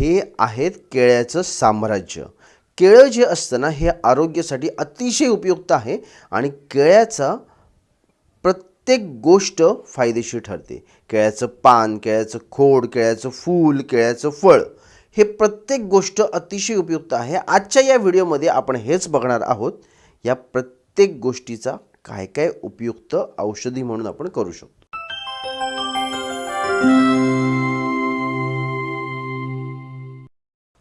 हे आहेत केळ्याचं साम्राज्य. केळं जे असतं ना हे आरोग्यासाठी अतिशय उपयुक्त आहे आणि केळ्याचा प्रत्येक गोष्ट फायदेशीर ठरते. केळ्याचं पान केळ्याचं खोड केळ्याचं फूल केळ्याचं फळ हे प्रत्येक गोष्ट अतिशय उपयुक्त आहे. आजच्या या व्हिडिओमध्ये आपण हेच बघणार आहोत या प्रत्येक गोष्टीचा काय काय उपयुक्त औषधी म्हणून आपण करू शकतो.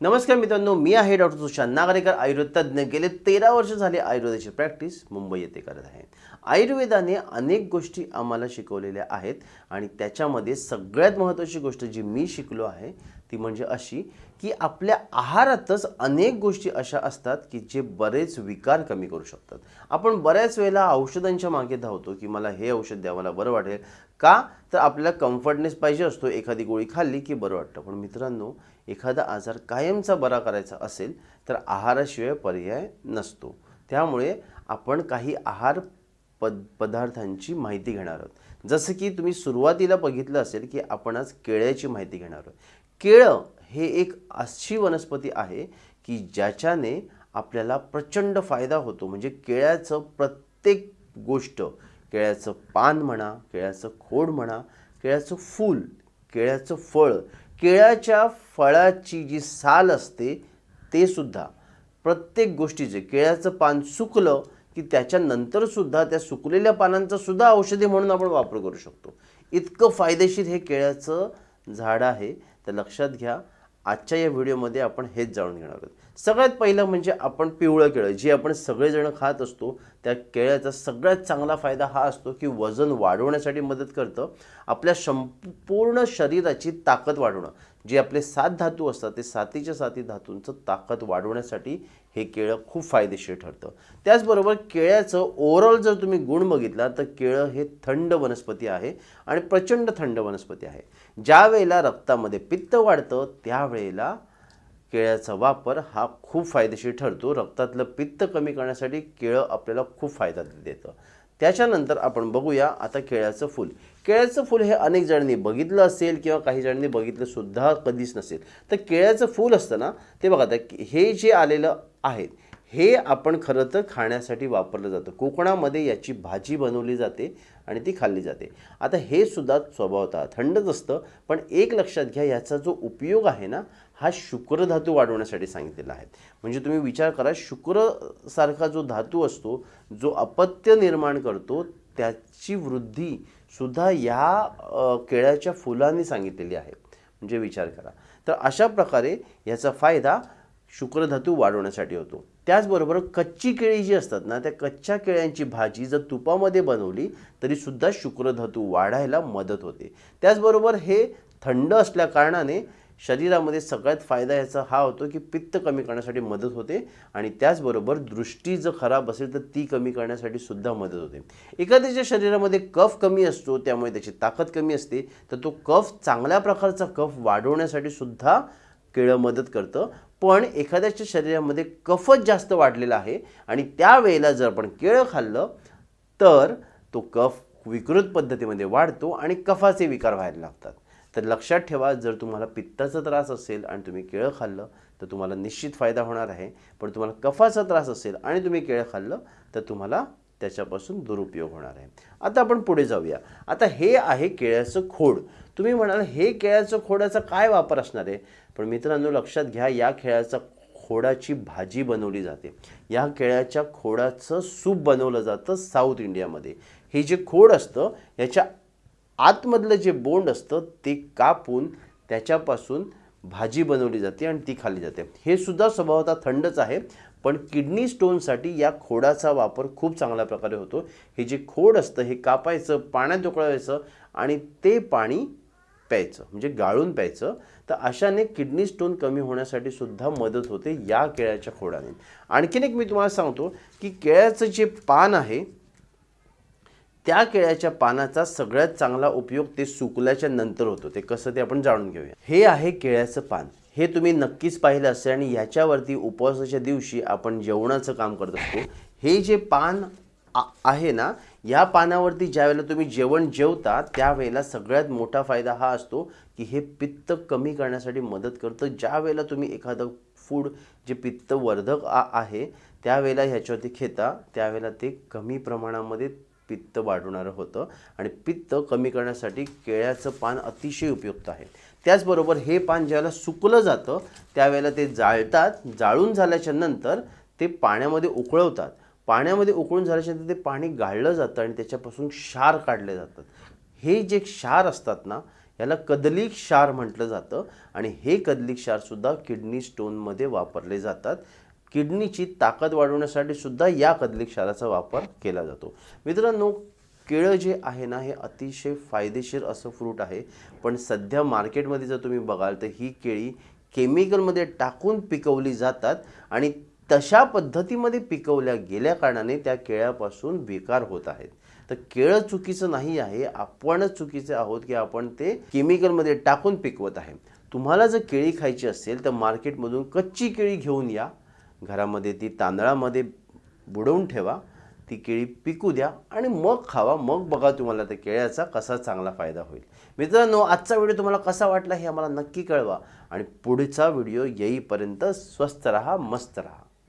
नमस्कार मित्रांनो मी आहे डॉक्टर सुशांत नागरेकर आयुर्वेद तज्ज्ञ. गेले तेरा वर्ष झाले आयुर्वेदाची प्रॅक्टिस मुंबई येथे करत आहे. आयुर्वेदाने अनेक गोष्टी आम्हाला शिकवलेल्या आहेत आणि त्याच्यामध्ये सगळ्यात महत्त्वाची गोष्ट जी मी शिकलो आहे ती म्हणजे अशी की आपल्या आहारातच अनेक गोष्टी अशा असतात की जे बरेच विकार कमी करू शकतात. आपण बऱ्याच वेळेला औषधांच्या मागे धावतो की मला हे औषध द्या मला बरं वाटेल. का? तर आपल्याला कम्फर्टनेस पाहिजे असतो एखादी गोळी खाल्ली की बरं वाटतं. पण मित्रांनो एखादा आजार कायमचा बरा करायचा असेल तर आहाराशिवाय पर्याय नसतो. त्यामुळे आपण काही आहार पद पदार्थांची माहिती घेणार आहोत. जसं की तुम्ही सुरुवातीला बघितलं असेल की आपण आज केळ्याची माहिती घेणार आहोत. केळं हे एक अशी वनस्पती आहे की ज्याच्याने आपल्याला प्रचंड फायदा होतो. म्हणजे केळ्याचं प्रत्येक गोष्ट केळ्याचं पान म्हणा केळ्याचं खोड म्हणा केळ्याचं फूल केळ्याचं फळ केळ्याच्या फळाची जी साल असते ते सुद्धा. प्रत्येक गोष्टीचे केळ्याचं पान सुकलं की त्याच्यानंतर सुद्धा त्या सुकलेल्या पानांचा सुद्धा औषधी म्हणून आपण वापर करू शकतो. इतकं फायदेशीर हे केळ्याचं झाड आहे. तर लक्षात घ्या आजच्या या व्हिडिओमध्ये आपण हेच जाणून घेणार आहोत. सगळ्यात पहिलं म्हणजे आपण पिवळं केळं जे आपण सगळेजण खात असतो त्या केळ्याचा सगळ्यात चांगला फायदा हा असतो की वजन वाढवण्यासाठी मदत करतं. आपल्या संपूर्ण शरीराची ताकद वाढवणं. जे आपले सात धातू असतात ते सातीच्या साती धातूंचं ताकद वाढवण्यासाठी हे केळं खूप फायदेशीर ठरतं. त्याचबरोबर केळ्याचं ओव्हरऑल जर तुम्ही गुण बघितला तर केळं हे थंड वनस्पती आहे आणि प्रचंड थंड वनस्पती आहे. ज्या वेळेला रक्तामध्ये पित्त वाढतं त्यावेळेला केळ्याचा वापर हा खूप फायदेशीर ठरतो. रक्तातलं पित्त कमी करण्यासाठी केळं आपल्याला खूप फायदा देतं. त्याच्यानंतर आपण बघूया आता केळ्याचं फूल. केळ्याचं फूल हे अनेक जणांनी बघितलं असेल किंवा काही जणांनी बघितलं सुद्धा कधीच नसेल. तर केळ्याचं फूल असतं ना ते बघा आता हे जे आलेलं आहे हे आपण खरं तर खाण्यासाठी वापरलं जातं. कोकणामध्ये याची भाजी बनवली जाते आणि ती खाल्ली जाते. आता हे सुद्धा स्वभावतः थंडच असतं पण एक लक्षात घ्या याचा जो उपयोग आहे ना हा शुक्रधातू वाढवण्यासाठी सांगितलेला आहे. म्हणजे तुम्ही विचार करा शुक्रसारखा जो धातू असतो जो अपत्य निर्माण करतो त्याची वृद्धी सुद्धा या केळ्याच्या फुलांनी सांगितलेली आहे. म्हणजे विचार करा. तर अशा प्रकारे याचा फायदा शुक्रधातू वाढवण्यासाठी होतो. त्याचबरोबर कच्ची केळी जी असतात ना त्या कच्च्या केळ्यांची भाजी जर तुपामध्ये बनवली तरीसुद्धा शुक्रधातू वाढायला मदत होते. त्याचबरोबर हे थंड असल्या कारणाने शरीरामध्ये सगळ्यात फायदा ह्याचा हा होतो की पित्त कमी करण्यासाठी मदत होते आणि त्याचबरोबर दृष्टी जर खराब असेल तर ती कमी करण्यासाठी सुद्धा मदत होते. एखाद्याच्या शरीरामध्ये कफ कमी असतो त्यामुळे त्याची ताकद कमी असते तर तो कफ चांगल्या प्रकारचा कफ वाढवण्यासाठी सुद्धा केळं मदत करतं. पण एखाद्याच्या शरीरामध्ये कफच जास्त वाढलेला आहे आणि त्यावेळेला जर आपण केळं खाल्लं तर तो कफ विकृत पद्धतीमध्ये वाढतो आणि कफाचे विकार व्हायला लागतात. तर लक्षात ठेवा जर तुम्हाला पित्ताचा त्रास असेल आणि तुम्ही केळं खाल्लं तर तुम्हाला निश्चित फायदा होणार आहे. पण तुम्हाला कफाचा त्रास असेल आणि तुम्ही केळं खाल्लं तर तुम्हाला त्याच्यापासून दुरुपयोग होणार आहे. आता आपण पुढे जाऊया. आता हे आहे केळ्याचं खोड. तुम्ही म्हणाल हे केळ्याचं खोडाचा काय वापर असणार आहे? पण मित्रांनो लक्षात घ्या या केळ्याचा खोडाची भाजी बनवली जाते. या केळ्याच्या खोडाचं सूप बनवलं जातं साऊथ इंडियामध्ये. हे जे खोड असतं याच्या आतमधलं जे बोंड असतं ते कापून त्याच्यापासून भाजी बनवली जाते आणि ती खाल्ली जाते. हे सुद्धा स्वभावतः थंडच आहे पण किडनी स्टोनसाठी या खोडाचा वापर खूप चांगल्या प्रकारे होतो. हे जे खोड असतं हे कापायचं पाण्यात उकळवायचं आणि ते पाणी प्यायचं म्हणजे गाळून प्यायचं तर अशाने किडनी स्टोन कमी होण्यासाठी सुद्धा मदत होते या केळ्याच्या खोडाने. आणखीन एक मी तुम्हाला सांगतो की केळ्याचं जे पान आहे त्या केळ्याच्या पानाचा सगळ्यात चांगला उपयोग ते सुकल्याच्या नंतर होतो. ते कसं ते आपण जाणून घेऊया. हे आहे केळ्याचं पान. हे तुम्ही नक्कीच पाहिलं असेल आणि याच्यावरती उपवासाच्या दिवशी आपण जेवणाचं काम करत असतो. हे जे पान आहे ना या पानावरती ज्यावेळेला तुम्ही जेवण जेवता त्यावेळेला सगळ्यात मोठा फायदा हा असतो की हे पित्त कमी करण्यासाठी मदत करतं. ज्यावेळेला तुम्ही एखादं फूड जे पित्तवर्धक आहे त्यावेळेला ह्याच्यावरती खेता त्यावेळेला ते कमी प्रमाणामध्ये पित्त वाढवणारं होतं आणि पित्त कमी करण्यासाठी केळ्याचं पान अतिशय उपयुक्त आहे. त्याचबरोबर हे पान ज्यावेळेला सुकलं जातं त्यावेळेला ते जाळतात. जाळून झाल्याच्यानंतर ते पाण्यामध्ये उकळवतात. पाण्यामध्ये उकळून झाल्याच्यानंतर ते पाणी गाळलं जातं आणि त्याच्यापासून क्षार काढले जातात. हे जे क्षार असतात ना याला कदली क्षार म्हटलं जातं आणि हे कदली क्षारसुद्धा किडनी स्टोनमध्ये वापरले जातात. किडनीची ताकद वाढवण्यासाठी सुद्धा या कदली क्षाराचा वापर केला जातो. मित्रांनो केळं जे आहे ना हे अतिशय फायदेशीर असं फ्रूट आहे. पण सध्या मार्केटमध्ये जर तुम्ही बघाल तर ही केळी केमिकलमध्ये टाकून पिकवली जातात आणि तशा पद्धतीमध्ये पिकवल्या गेल्या कारणाने त्या केळ्यापासून बेकार होत आहेत. तर केळं चुकीचं नाही आहे आपणच चुकीचे आहोत की आपण ते केमिकलमध्ये टाकून पिकवत आहे. तुम्हाला जर केळी खायची असेल तर मार्केटमधून कच्ची केळी घेऊन या. घरामध्ये ती तांदळामध्ये बुडवून ठेवा ती केळी पिकू द्या आणि मग खावा. मग बघा तुम्हाला त्या केळ्याचा कसा चांगला फायदा होईल. मित्रांनो आजचा व्हिडिओ तुम्हाला कसा वाटला हे आम्हाला नक्की कळवा आणि पुढचा व्हिडिओ येईपर्यंत स्वस्त रहा मस्त रहा.